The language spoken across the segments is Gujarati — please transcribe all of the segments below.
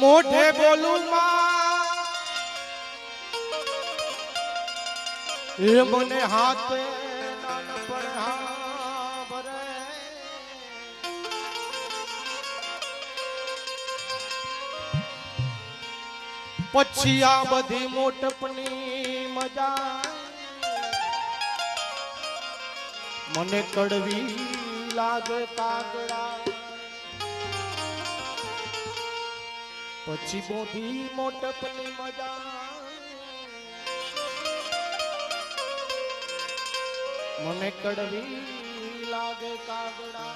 મોઢે બોલું એ મને હાથે પછી આ બધી મોટપની મજા. મને કડવી લાગે કાગડા. પછી બોધી મોટપની મજા. મને કડવી લાગે કાગડા.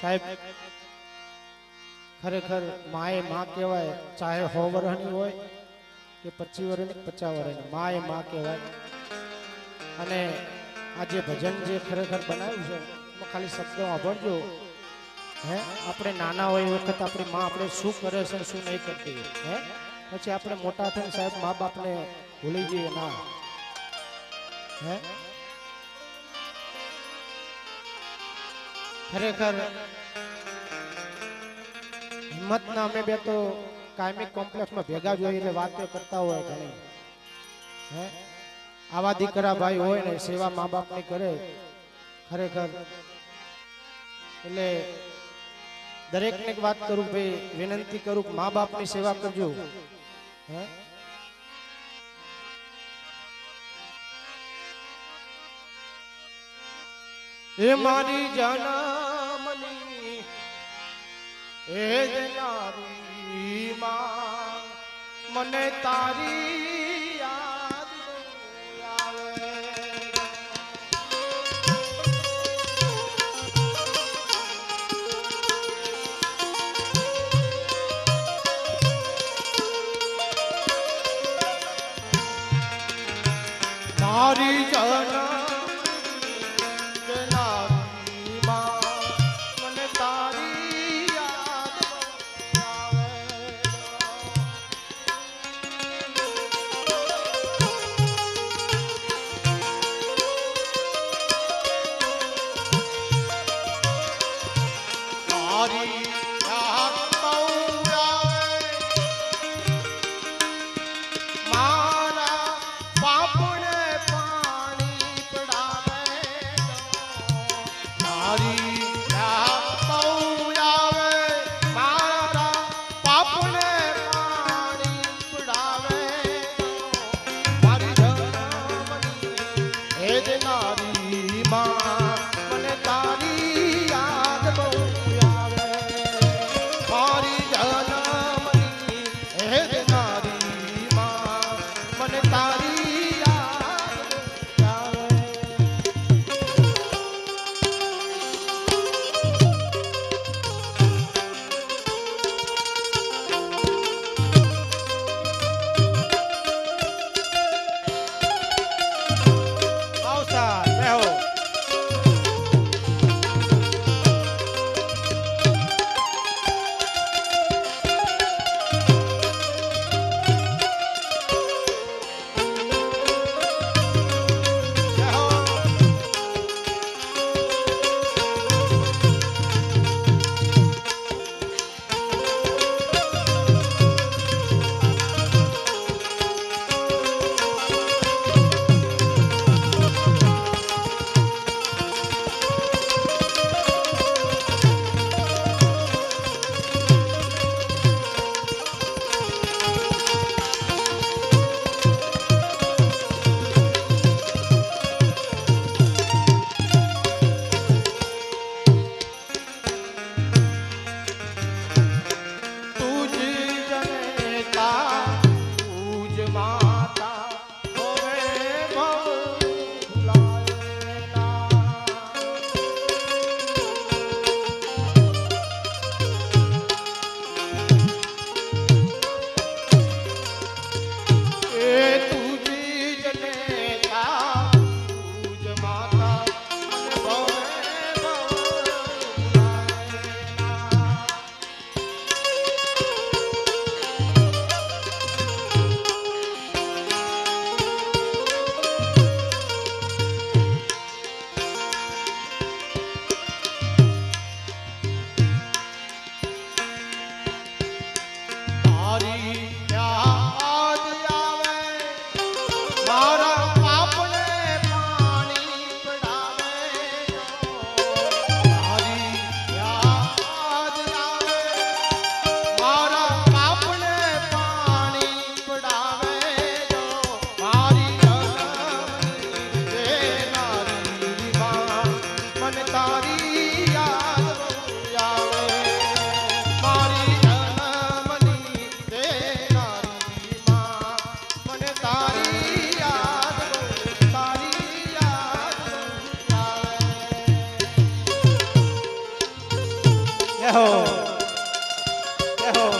સાહેબ, ખરેખર માએ માં કહેવાય, ચાહે હો વરણી હોય કે પચી વરણી પચાસ વરણી માએ માં કહેવાય. અને આ જે ભજન જે ખરેખર બનાવ્યું છે, એમાં ખાલી શબ્દો સાંભળજો. હે? આપણે નાના હોય એ વખત આપણી માં આપણે શું કરે છે શું નહીં કરતી હે? પછી આપણે મોટા થઈને સાહેબ મા બાપને ભૂલી જઈએ ના. હે? ખરેખર હિંમતના અમે બે તો કાયમી કોમ્પ્લેક્સમાં ભેગા જ એટલે વાતો કરતા હોય ઘણી. હે? આવા દીકરા ભાઈ હોય ને સેવા મા બાપની કરે ખરેખર. એટલે દરેકને વાત કરું ભાઈ વિનંતી કરું કે મા બાપની સેવા કરજો. એ મારી જનમની, એ જનારી મને તારી हो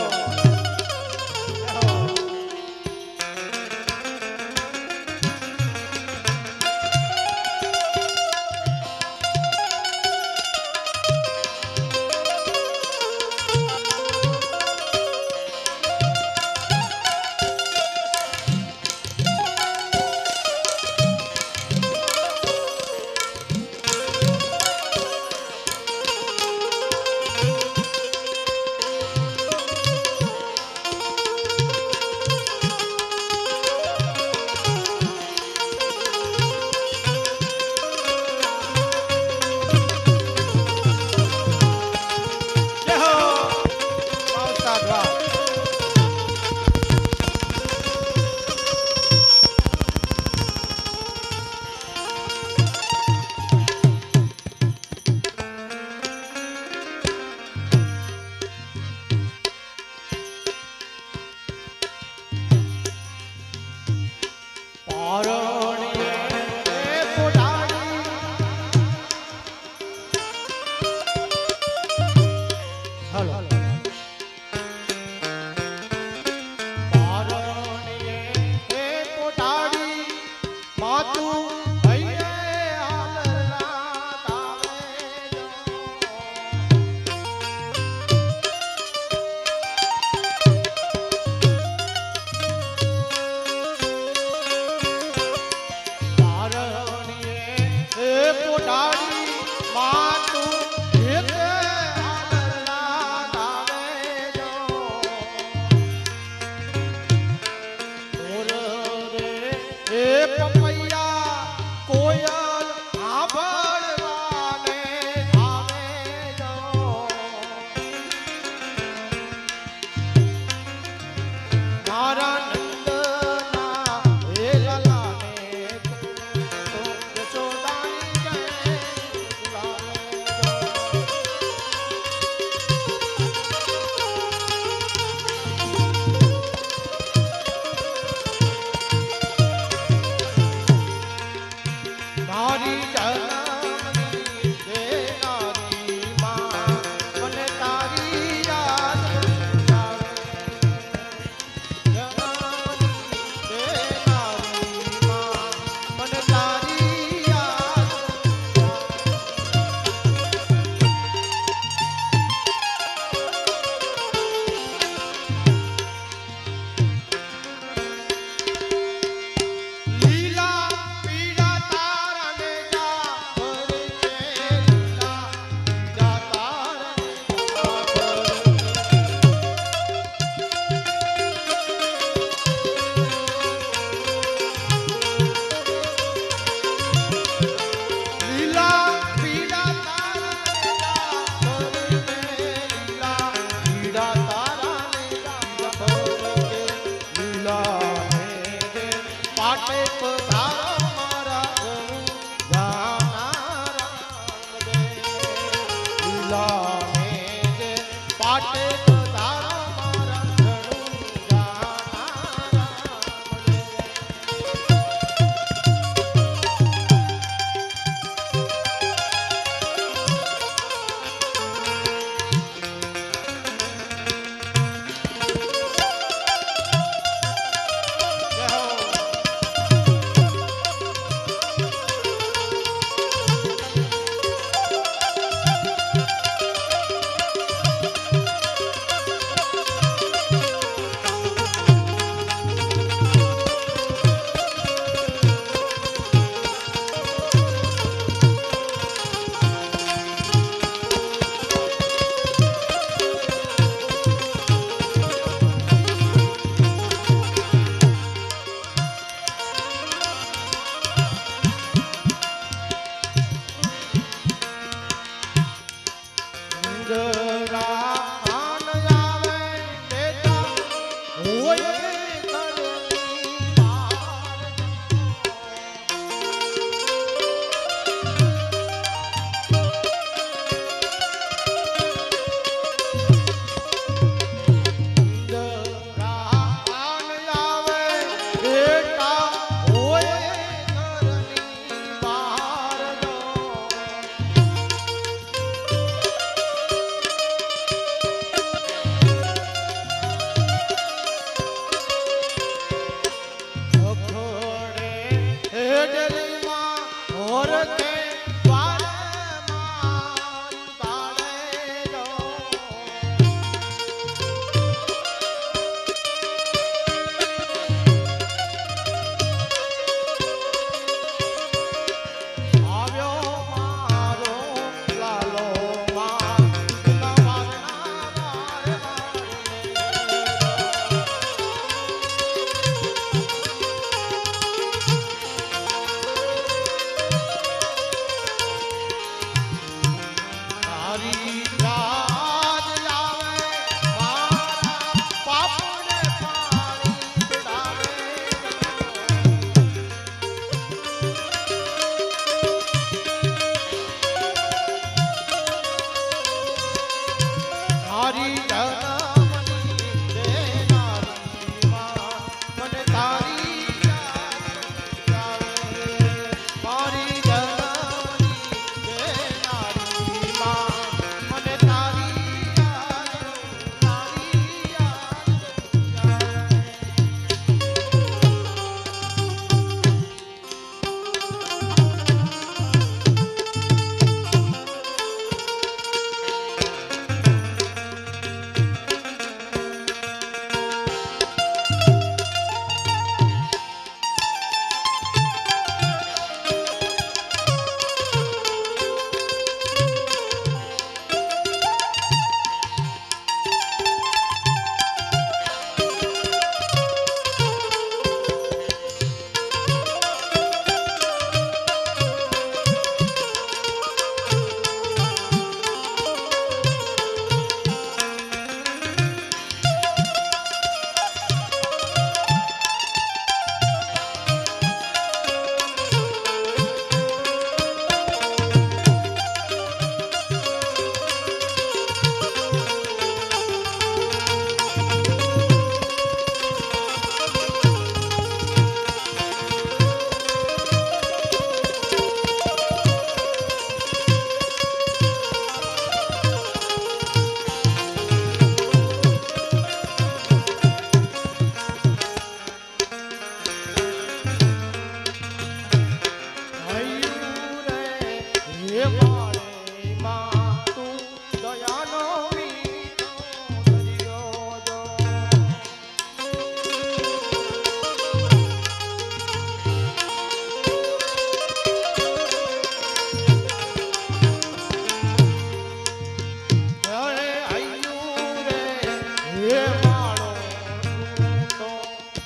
Hara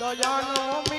তো জন্ম